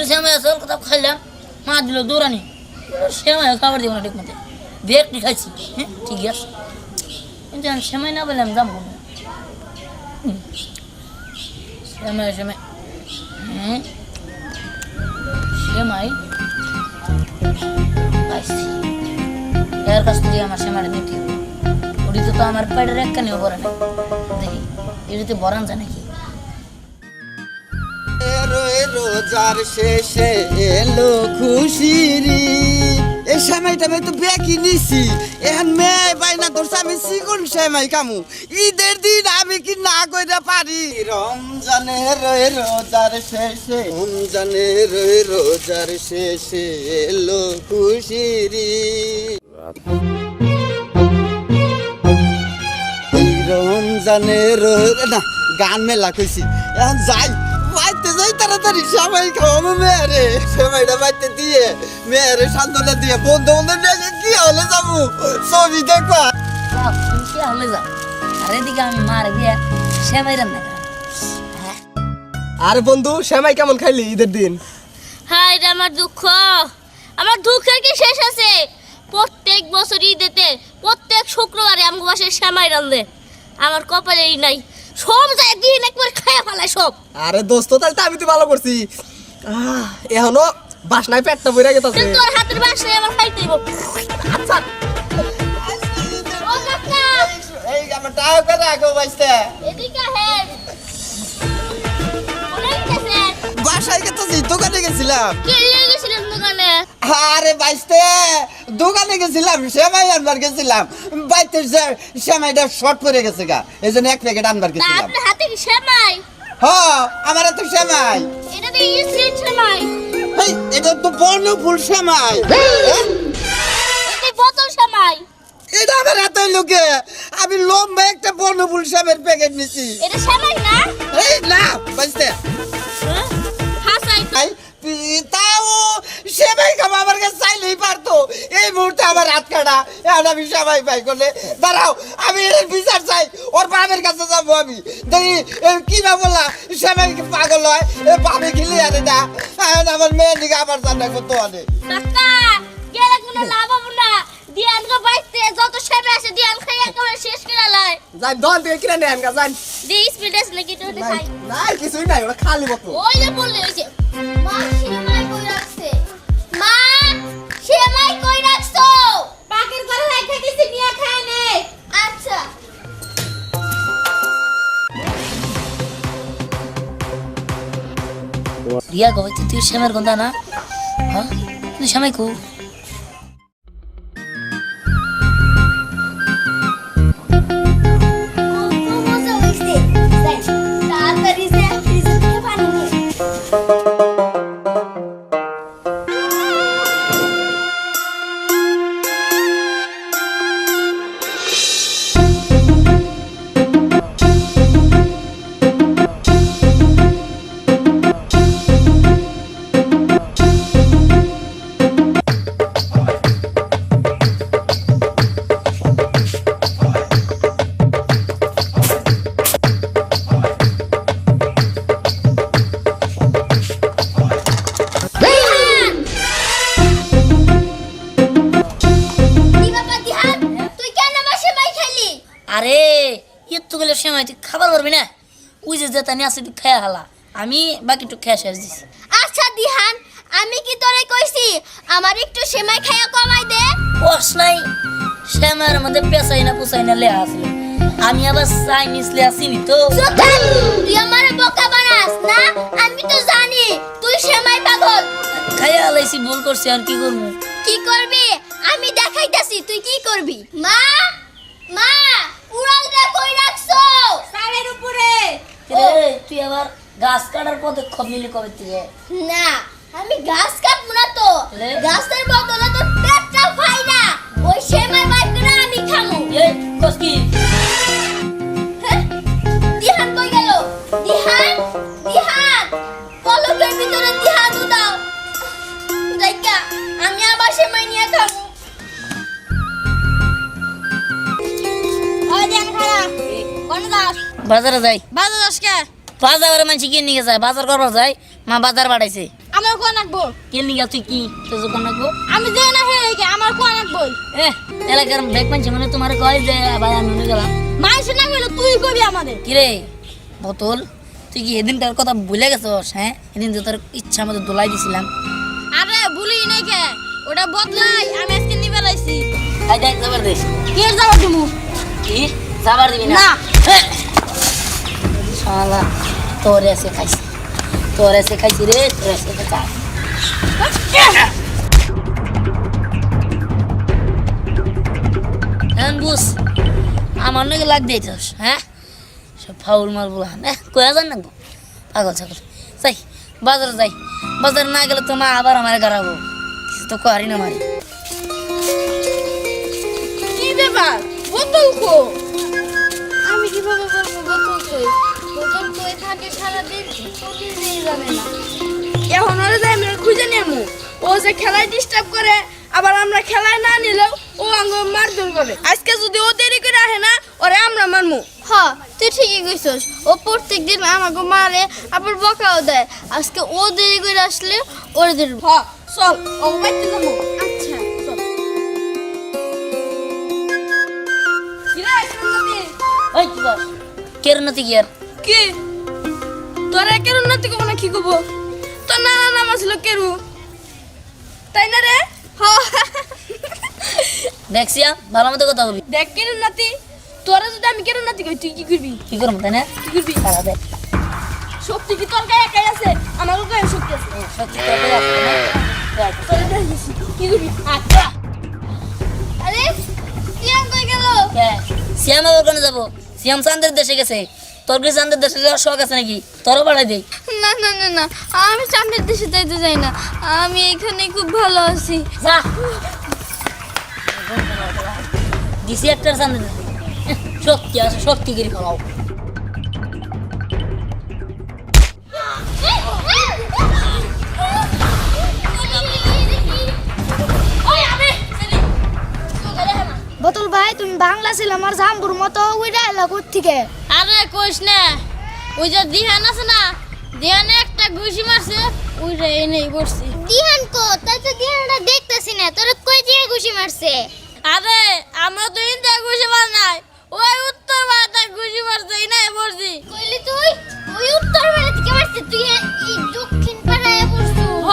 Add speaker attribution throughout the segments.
Speaker 1: দুটো আছে ওর কথা খাইলাম। মা দিল, দৌড়ানি। সেমাই খাবার দিব না ঠিক মতো খাইছি? হ্যাঁ ঠিকই আছে। কিন্তু আমি সেমাই না। বললাম দাম কোনো সেমাই সেমাই হ্যাঁ? এর কাছ থেকে আমার সেমাইটা নিতে ওটিতে তো আমার পেটের একখানিও ভরে দেখি, এটিতে যায় নাকি?
Speaker 2: রয়ে রোজার শেষে এলো খুশিরি। এই সময়টা আমি তো বেকি নিছি। এখন মেয়ে বাইনা ধরছে, আমি চিকুন সেমাই কামু। ঈদের দিন আমি কি না কইরা পারি? রমজানে রয়ে রোজার শেষে, রমজানে রয়ে রোজার শেষে এলো খুশিরি। রমজানে রয়ে না, গান মেলা কইছি। এখন যাই তাড়াতাড়ি সবাই খাওয়াবো মেয়েরে। সবাইটা বাইতে দিয়ে মেয়েরে সান্ত্বনা দিয়ে বন্ধু বন্ধু নিয়ে কি হলে যাব? ছবি দেখবা
Speaker 1: কে হলে যাও? আর এদিকে আমি মার সেমাই রান্না হ্যাঁ।
Speaker 3: আর বন্ধু শ্যামাই কেমন খাইলি ঈদের দিন?
Speaker 4: হায় রে আমার দুঃখ। আমার দুঃখের কি শেষ আছে? প্রত্যেক বছর ঈদেতে প্রত্যেক শুক্রবারে আমার বাসায় শ্যামাই রান্ধে আমার কপালেই নাই। সব যায় দিন একবার খাইয়া ফেলায় সব।
Speaker 3: আরে দোস্ত তাহলে তো আমি তো ভালো করছি। এখনও বাসনায় পেটটা বইরা গেছে
Speaker 4: তোর হাতের বাসায় আমার খাইতে
Speaker 3: আচ্ছা।
Speaker 2: এই আমার টাকা করে রাখো বাইসতে
Speaker 4: এদিকে হেড
Speaker 2: বাসায় গেছি দোকানে গেছিলাম।
Speaker 4: কে
Speaker 2: আরে বাইসতে দোকানে গেছিলাম সেমাই আনবার গেছিলাম। বাইতে সেমাইটা শর্ট পড়ে গেছে গা এই জন্য এক প্যাকেট আনবার গেছিলাম।
Speaker 4: আপনার হাতে কি শ্যামাই
Speaker 2: হ আমার তো সেমাই।
Speaker 4: এটা তো ইসলিট শ্যামাই
Speaker 2: এই, এটা তো বর্ণ ফুল সেমাই হ্যাঁ?
Speaker 4: বোতল শ্যামাই
Speaker 2: এটা আমার হাতে লোকে। আমি লম্বা একটা বর্ণফুল সামের প্যাকেট নিছি।
Speaker 4: এটা শ্যামাই না?
Speaker 2: এই না বুঝতে
Speaker 4: হ্যাঁ? হাসাই তো
Speaker 2: সেবাই আমার কাছে চাইলেই পারতো। এই মুহূর্তে আমার হাত কাটা। এখন আমি সেবাই পাই করলে। দাঁড়াও আমি এর বিচার চাই। ওর বাপের কাছে যাব আমি। দেখি কি বা বললা? সেবাই পাগল হয়? এ বাপে খেলে আরে না। এখন আমার মেয়ের দিকে আবার জানা করতে অনেক
Speaker 4: কাকা গেলে কোনো লাভ হবে না। দিয়ানকে বাইতে যত সেবে আছে দিয়ান খাই একেবারে শেষ করে লাই
Speaker 3: যাই কিনে নেন গা যাই
Speaker 4: দি স্পিড আছে নাকি? তো খাই।
Speaker 3: নাই কিছুই নাই ওটা খালি মতো
Speaker 4: ওই যে বললে ওই যে। মা রাখছো পাকের ঘরে রাখা দিছি, নিয়ে খায় নে। আচ্ছা।
Speaker 1: তুই শ্যামের গন্ধা না? হ্যাঁ? তুই শ্যামাই কু?
Speaker 4: তুই
Speaker 1: খাবার পারবি না? ওই যে যেটা নিয়ে আসে তুই খেয়ে হালা। আমি বাকি একটু খেয়ে শেষ দিছি।
Speaker 4: আচ্ছা দিহান আমি কি তোরে কইছি আমার একটু সেমাই খাইয়া কমাই দে?
Speaker 1: কস নাই শ্যামার মধ্যে পেঁচাই না পুষাই না লেয়া আসলে আমি আবার চাইনিজ লেয়া চিনি তো।
Speaker 4: তুই আমার বোকা বানাস না? আমি তো জানি তুই সেমাই পাগল।
Speaker 1: খাইয়া হালাইছি ভুল করছি আর কি করব?
Speaker 4: কি করবি? আমি দেখাইতাছি তুই কি করবি? মা মা! উড়ালটা কই রাখছো? সারের উপরে।
Speaker 1: তুই আবার গাছ কাটার পদক্ষেপ নিলি কবে থেকে?
Speaker 4: না আমি গাছ কাটবো না তো? গাছের বদলে তো পেটটা খাই না। ওই সেমাই বাইর আমি খামু।
Speaker 1: এই কস বাজারে যাই।
Speaker 4: বাজা দাস কে
Speaker 1: বাজারে মানুষ কিনে নিয়ে যায় বাজার করবার যায় মা বাজার বাড়াইছে।
Speaker 4: আমার কোন আঁকবো?
Speaker 1: কে নিগা তুই কি তোর যখন রাখব
Speaker 4: আমি যে না হে আমার কোন আঁকবো?
Speaker 1: এ এলাকার ব্যাগ পাঞ্চে মানে তোমার কয় যে ভাই আমি মনে গেলাম।
Speaker 4: মানুষ না বলে তুই কবি আমাদের?
Speaker 1: কিরে বোতল? তুই কি এদিন এদিনটার কথা ভুলে গেছস হ্যাঁ? এদিন যে তোর ইচ্ছা মতো দোলাই দিছিলাম।
Speaker 4: আরে ভুলি নাই কে? ওটা বদলাই আমি আজকে নিবে লাইছি।
Speaker 1: তাই দেখ যাবার দিস
Speaker 4: কে যাব তুমি
Speaker 1: কি? যাবার দিবি না?
Speaker 4: না।
Speaker 1: শালা তোর এসে খাইছি তোর এসে খাইছি রে তোর এসে খাই এখন বুঝ আমার নাকি লাগ দিয়েছস হ্যাঁ সব ফাউল মাল বলা হ্যাঁ কয়া যান নাকবো পাগল ছাগল যাই বাজারে যাই বাজারে না গেলে তো মা আবার আমার গাড়াবো কিছু তো করি না মারি
Speaker 4: কি ব্যাপার বোতল কো আমি কীভাবে বলব বোতল কই থাকে সারাদিন পুলিশই জানে না।
Speaker 5: এখন ওরা যাই আমরা খুঁজে নেব। ও যে খেলায় ডিস্টার্ব করে আবার আমরা খেলায় না নিলেও ও আঙ্গ মারধর করে। আজকে যদি ও দেরি করে আসে না ওরে আমরা মারমু।
Speaker 4: হ তুই ঠিকই কইছস। ও প্রত্যেক দিন আমাকে মারে আবার বকাও দেয়। আজকে ও দেরি করে আসলে ওরে দেরি
Speaker 5: হ চল ও বাইতে যাব।
Speaker 4: আচ্ছা।
Speaker 5: কিরে
Speaker 1: ওই কি বস কি?
Speaker 5: তোরা কেরু নাতি কব না কি কব? তোর নানা নাম আসলো কেরু। তাই না রে?
Speaker 1: দেখছিয়া ভালো মতো কথা বলবি।
Speaker 5: দেখ কেরু নাতি। তোরা যদি আমি কেরু নাতি কই তুই কি করবি?
Speaker 1: কি করব তাই না?
Speaker 5: কি করবি?
Speaker 1: তারা দেখ।
Speaker 5: শক্তি কি তোর গায়ে একাই আছে? আমার গায়ে শক্তি আছে।
Speaker 1: সত্যি কথা আছে না।
Speaker 5: কি করবি?
Speaker 1: আচ্ছা।
Speaker 4: আরে সিয়াম কই গেল?
Speaker 1: কে? শ্যাম আবার ওখানে যাব? শ্যাম চান্দের দেশে গেছে। তোর কি চান্দের দেশে যাওয়ার শখ আছে নাকি? তোরও বাড়াই দেই
Speaker 4: না না না না আমি সামনের দেশে যাইতে চাই না। আমি এখানে খুব ভালো আছি।
Speaker 1: যা। দিছি একটা চান্দের দেশে। শক্তি আছে শক্তি করে খাওয়াও।
Speaker 6: বোতল ভাই তুমি বাংলা ছিল আমার জাম্বুর মতো উইরা এলা থেকে
Speaker 4: আরে কইস না ওই যে দিহান আছে না দিহানে একটা ঘুষি মারছে ওই রে এনেই বসছি।
Speaker 6: দিহান কো? তাই তো দিহানটা দেখতেছি না তোর কই দিয়ে ঘুষি মারছে?
Speaker 4: আরে আমরা তো ইন্দা ঘুষি মার নাই ওই উত্তর ভারতে ঘুষি মারছে এনে বসছি।
Speaker 6: কইলি তুই? ওই উত্তর পাড়া থেকে মারছে? তুই এই দক্ষিণ পাড়ায় বসছো।
Speaker 4: হ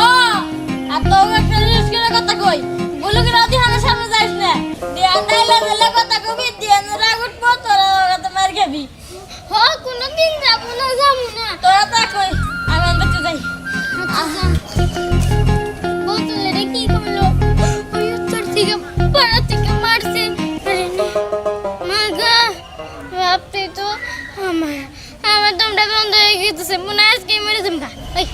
Speaker 4: আর তো একটা কথা কই বলো কি রাধি দিলে কথা কবি দিহান রাগ উঠবো তোরা কথা মার খাবি।
Speaker 6: হ কোনদিন যাব না যাব না।
Speaker 4: তোরা তা কই আমি আনতে যাই।
Speaker 6: আচ্ছা বোতলে কি করল? ওই উত্তর থেকে পাড়া থেকে মারছে। মাগা ভাবতে তো আমার আমার দমটা বন্ধ হয়ে গেছে। মনে আজকে মেরে জমকা ওই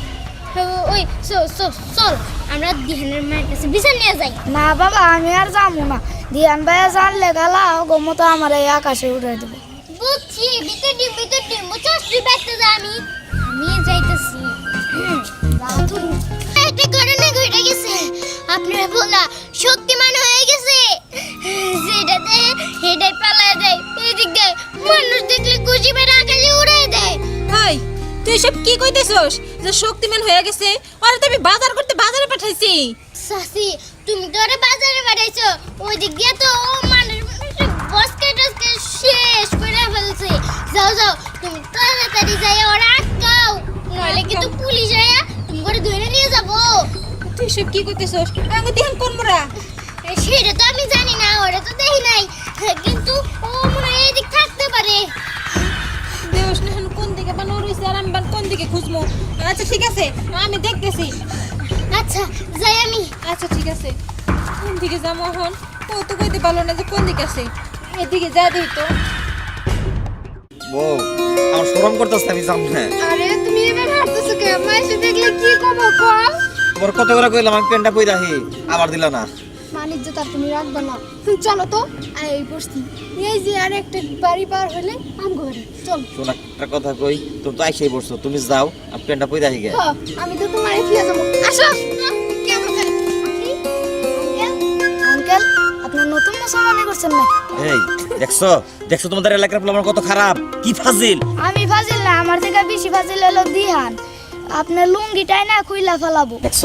Speaker 6: ওই সো সো চল। আমরা দিহানের মায়ের কাছে বিচার নিয়ে যাই।
Speaker 7: না বাবা আমি আর যাব না। দিয়ান ভাইয়া জানলে গালা গমো তো আমার এই আকাশে উড়াই দেবে।
Speaker 6: বুঝছি ভিতর ডিম ভিতর ডিম বুঝছস তুই বাইতে যা আমি। আমি যাইতেছি। একটা ঘটনা ঘটে গেছে? আপনারা বলা শক্তিমান হয়ে গেছে। সেটাতে হেডাই পালায় দেয় এদিক দেয় মানুষ দেখলে খুশি বেড়ে আকাশে উড়াই দেয়
Speaker 8: হাই তুই সব কি কইতেছস? যে শক্তিমান হয়ে গেছে ওরা তো আমি বাজার করতে বাজারে পাঠাইছি।
Speaker 6: সাসি তুমি তো ওরা বাজারে পাঠাইছো ওই দিক দিয়ে তো ও মানুষ বসকে টসকে শেষ করে ফেলছে। যাও যাও তুমি তাড়াতাড়ি যাই ওরা আটকাও। নইলে কিন্তু পুলিশ আয়া তুমি করে ধরে নিয়ে যাব।
Speaker 8: তুই সব কি কইতেছস আমি দেখেন কোন মোরা
Speaker 6: সেটা তো আমি জানি না ওরা তো দেখি নাই। কিন্তু ও মনে হয় এদিক থাকতে পারে।
Speaker 8: দেওস না কোন দিকে বানো রইছে আর আমি কোন দিকে খুঁজবো। আচ্ছা ঠিক আছে আমি দেখতেছি।
Speaker 6: আচ্ছা যাই আমি।
Speaker 8: আচ্ছা ঠিক আছে। কোন দিকে যাব এখন? ও তো কইতে পারল না যে কোন দিকে আছে। এদিকে যা দিই তো।
Speaker 2: বউ আমার শরম করতেছে আমি যাম না।
Speaker 6: আরে তুমি এবার হাঁটতেছো কে দেখলে কি কবো কম
Speaker 2: তোমার কত করে কইলাম আমি পেনটা পই রাখি আবার দিলা না।
Speaker 7: বাণিজ্য তার তুমি রাখবে না। চলো তো। এই বসছি। এই যে আর একটা বাড়ি পার হলে আম ঘরে চল।
Speaker 2: শোন একটা কথা কই তুমি তো আইসাই বসছো তুমি যাও আমি পেনটা পই রাখি গে
Speaker 7: আমি তো তোমার ফিরে যাব। আঙ্কেল আপনার নতুন মশা মনে করছেন না?
Speaker 2: এই দেখছ? দেখছ তোমাদের এলাকার পোলা কত খারাপ? কি ফাজিল?
Speaker 7: আমি ফাজিল না আমার থেকে বেশি ফাজিল হলো দিহান।
Speaker 9: আপনার লুঙ্গিটাই না খুইলা ফেলাবো।
Speaker 10: দেখছ?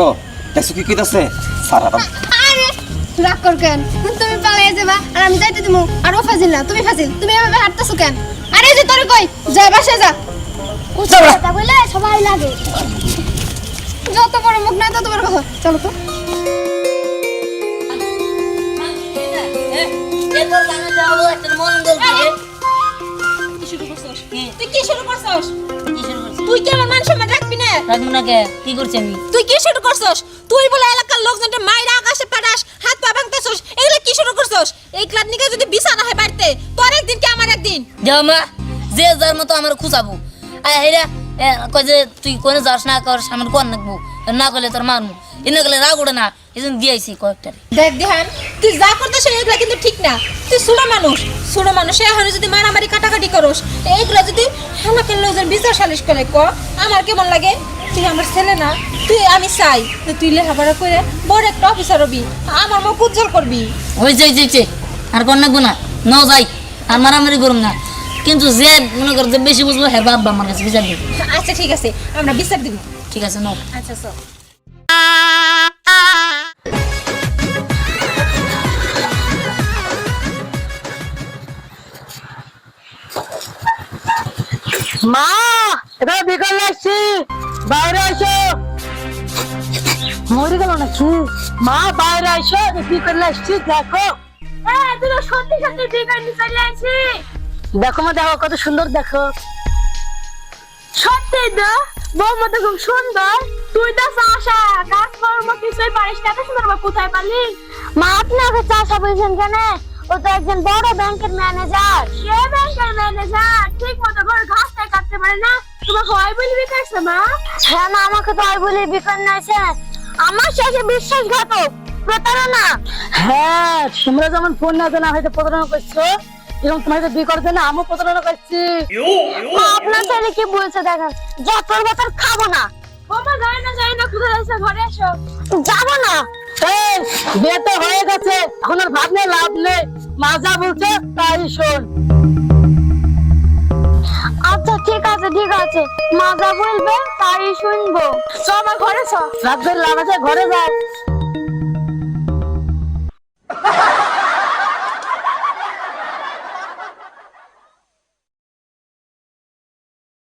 Speaker 10: দেখছ কি কইতাছে? সারা
Speaker 7: আরে রাগ কর কেন? তুমি পালাই যাবা আর আমি যাইতে দিমু আর ও ফাজিল না তুমি ফাজিল। তুমি এভাবে হাঁটতেছো কেন? আরে যে তোর কই যা বাসা যা।
Speaker 9: কথা সবাই লাগে।
Speaker 7: যত বড় মুখ না তত বড় কথা। চলো তো।
Speaker 8: তুই কি শুরু করছস? তুই কি আমার মান সম্মান রাখবি না?
Speaker 1: রাখব না কে কি করছি আমি?
Speaker 8: তুই কি শুরু করছস? তুই বলে এলাকার লোকজনটা মাইরা আকাশে পাঠাস হাত পা ভাঙতেছস এগুলো কি শুরু করছস? এই ক্লাব নিকে যদি বিছানা হয় বাড়িতে তোর একদিন কি আমার একদিন?
Speaker 1: দেও মা যে যার মতো আমার খুঁজাবো। হেরা এ, কয় যে তুই কোনে যাস না কর আমার কোন নাকবো? না করলে তোর মারমু। এনে গেলে রাগ ওঠে না। এই জন্য দিয়েছি কয়েকটারে
Speaker 8: দেখ দেহান তুই যা করতেছ এগুলো কিন্তু ঠিক না। তুই ছোট মানুষ। ছোট মানুষ এখন যদি মারামারি কাটাকাটি করস এইগুলো যদি এলাকার লোকজন বিচার সালিশ করে ক? আমার কেমন লাগে? তুই আমার ছেলে না? তুই আমি চাই তুই লেখাপড়া করে বড় একটা অফিসার হবি। আমার মুখ উজ্জ্বল করবি।
Speaker 1: ওই যে যে। আর কোন নাকবো না? ন যাই। আর মারামারি করুম না। কিন্তু যে মনে কর যে বেশি বুঝব হ্যাঁ বাবা আমার কাছে বিচার দিবি।
Speaker 8: আচ্ছা ঠিক আছে আমরা বিচার দিব।
Speaker 1: ঠিক আছে ন
Speaker 8: আচ্ছা চল।
Speaker 11: মা এটা বিকাল আসছি। বাইরে আসো। মরে গেল নাকি? মা বাইরে আসো বিকাল আসছি দেখো।
Speaker 9: হ্যাঁ তুই সত্যি সত্যি বিকার নিয়ে চলে আসি।
Speaker 11: দেখো মা, দেখো কত সুন্দর, দেখো।
Speaker 9: সত্যি তো? বৌমা তো খুব সুন্দর। তুই তো চাষা, কাজ কর্ম কিছুই পারিস না। সুন্দর কোথায় পালি? মা, আপনি ওকে চাষা বলছেন কেন? ও তো একজন বড় ব্যাংকের ম্যানেজার। সে ব্যাংকের ম্যানেজার। ঠিক মতো করে ঘাসটা কাটতে পারে না। তোমাকে হয় বলি বিকারছে মা? হ্যাঁ না আমাকে তো হয় বলি বিকার নাইছে আমার শেষে বিশ্বাসঘাতক, প্রতারণা।
Speaker 11: হ্যাঁ তোমরা যেমন ফোন না জানা হয়তো প্রতারণা করছ। এরকম তোমার হয়তো বিয়ে করার জন্য আমিও প্রতারণা করছি।
Speaker 9: মা, আপনার ছেলে কি বলছে দেখেন? যতর বছর খাব না। বাবা যায় না যায় না কোথায় ঘরে এসো। যাব না।
Speaker 11: এই, বিয়ে তো হয়ে গেছে। এখন আর ভাবলে লাভ নেই। মা যা বলছে তাই শোন।
Speaker 9: আচ্ছা ঠিক আছে ঠিক আছে। মা যা বলবে তাই শুনব। চ আমার ঘরে চ
Speaker 11: রাত লাভ আছে ঘরে যাও